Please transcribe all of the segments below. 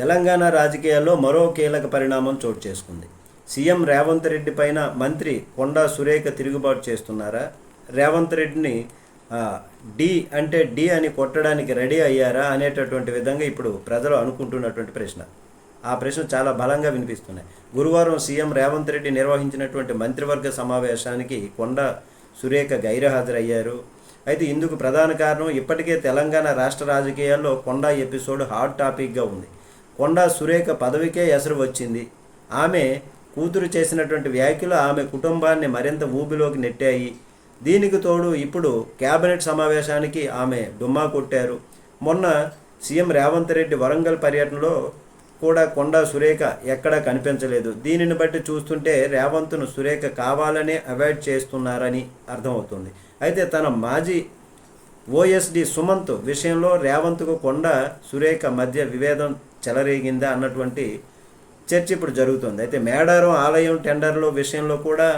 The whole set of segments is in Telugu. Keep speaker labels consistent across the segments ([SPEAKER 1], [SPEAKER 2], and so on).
[SPEAKER 1] తెలంగాణ రాజకీయాల్లో మరో కీలక పరిణామం చోటు చేసుకుంది. సీఎం రేవంత్ రెడ్డి పైన మంత్రి కొండా సురేఖ తిరుగుబాటు చేస్తున్నారా? రేవంత్ రెడ్డిని డి అంటే డి అని కొట్టడానికి రెడీ అయ్యారా అనేటటువంటి విధంగా ఇప్పుడు ప్రజలు అనుకుంటున్నటువంటి ప్రశ్న. ఆ ప్రశ్న చాలా బలంగా వినిపిస్తున్నాయి. గురువారం సీఎం రేవంత్ రెడ్డి నిర్వహించినటువంటి మంత్రివర్గ సమావేశానికి కొండా సురేఖ గైరహాజరయ్యారు. అయితే ఇందుకు ప్రధాన కారణం ఇప్పటికే తెలంగాణ రాష్ట్ర రాజకీయాల్లో కొండా ఎపిసోడ్ హాట్ టాపిక్గా ఉంది. కొండా సురేఖ పదవికే ఎసరు వచ్చింది ఆమె కూతురు చేసినటువంటి వ్యాఖ్యలు ఆమె కుటుంబాన్ని మరింత ఊబిలోకి నెట్టాయి. దీనికి తోడు ఇప్పుడు కేబినెట్ సమావేశానికి ఆమె డుమ్మా కొట్టారు. మొన్న సీఎం రేవంత్ రెడ్డి వరంగల్ పర్యటనలో కూడా కొండా సురేఖ ఎక్కడా కనిపించలేదు. దీనిని బట్టి చూస్తుంటే రేవంత్ను సురేఖ కావాలనే అవాయిడ్ చేస్తున్నారని అర్థమవుతుంది. అయితే తన మాజీ ఓఎస్డి సుమంత్ విషయంలో రేవంత్కు కొండ సురేఖ మధ్య విభేదం చెలరేగిందా అన్నటువంటి చర్చ ఇప్పుడు జరుగుతుంది. అయితే మేడారం ఆలయం టెండర్లో విషయంలో కూడా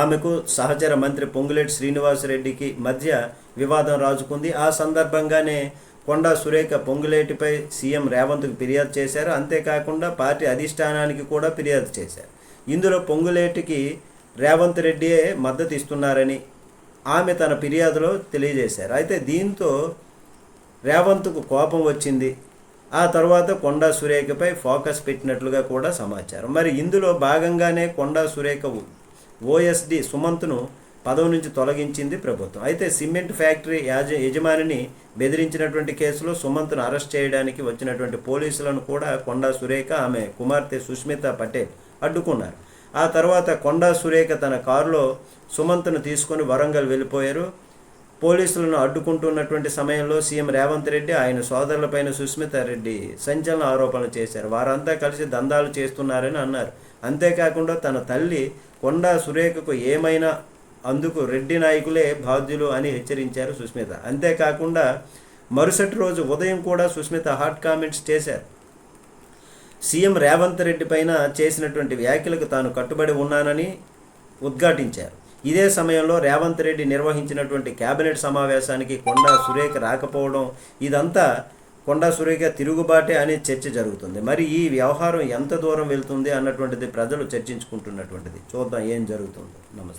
[SPEAKER 1] ఆమెకు సహచర మంత్రి పొంగులేటి శ్రీనివాసరెడ్డికి మధ్య వివాదం రాజుకుంది. ఆ సందర్భంగానే కొండా సురేఖ పొంగులేటిపై సీఎం రేవంత్కు ఫిర్యాదు చేశారు. అంతేకాకుండా పార్టీ అధిష్టానానికి కూడా ఫిర్యాదు చేశారు. ఇందులో పొంగులేటికి రేవంత్ రెడ్డియే మద్దతు ఇస్తున్నారని ఆమె తన ఫిర్యాదులో తెలియజేశారు. అయితే దీంతో రేవంత్కు కోపం వచ్చింది. ఆ తర్వాత కొండా సురేఖపై ఫోకస్ పెట్టినట్లుగా కూడా సమాచారం. మరి ఇందులో భాగంగానే కొండా సురేఖ ఓఎస్డి సుమంత్ను పదవి నుంచి తొలగించింది ప్రభుత్వం. అయితే సిమెంట్ ఫ్యాక్టరీ యాజ యజమానిని బెదిరించినటువంటి కేసులో సుమంత్ను అరెస్ట్ చేయడానికి వచ్చినటువంటి పోలీసులను కూడా కొండా సురేఖ ఆమె కుమార్తె సుష్మిత పటేల్ అడ్డుకున్నారు. ఆ తర్వాత కొండా సురేఖ తన కారులో సుమంత్ను తీసుకొని వరంగల్ వెళ్ళిపోయారు. పోలీసులను అడ్డుకుంటున్నటువంటి సమయంలో సీఎం రేవంత్ రెడ్డి ఆయన సోదరులపైన సుస్మిత రెడ్డి సంచలన ఆరోపణలు చేశారు. వారంతా కలిసి దందాలు చేస్తున్నారని అన్నారు. అంతేకాకుండా తన తల్లి కొండా సురేఖకు ఏమైనా అందుకు రెడ్డి నాయకులే బాధ్యులు అని హెచ్చరించారు సుస్మిత. అంతేకాకుండా మరుసటి రోజు ఉదయం కూడా సుస్మిత హాట్ కామెంట్స్ చేశారు. సీఎం రేవంత్ రెడ్డి పైన చేసినటువంటి వ్యాఖ్యలకు తాను కట్టుబడి ఉన్నానని ఉద్ఘాటించారు. ఇదే సమయంలో రేవంత్ రెడ్డి నిర్వహించినటువంటి కేబినెట్ సమావేశానికి కొండా సురేఖ రాకపోవడం ఇదంతా కొండా సురేఖ తిరుగుబాటే అనే చర్చ జరుగుతుంది. మరి ఈ వ్యవహారం ఎంత దూరం వెళ్తుంది అన్నటువంటిది ప్రజలు చర్చించుకుంటున్నటువంటిది. చూద్దాం ఏం జరుగుతుందో. నమస్తే.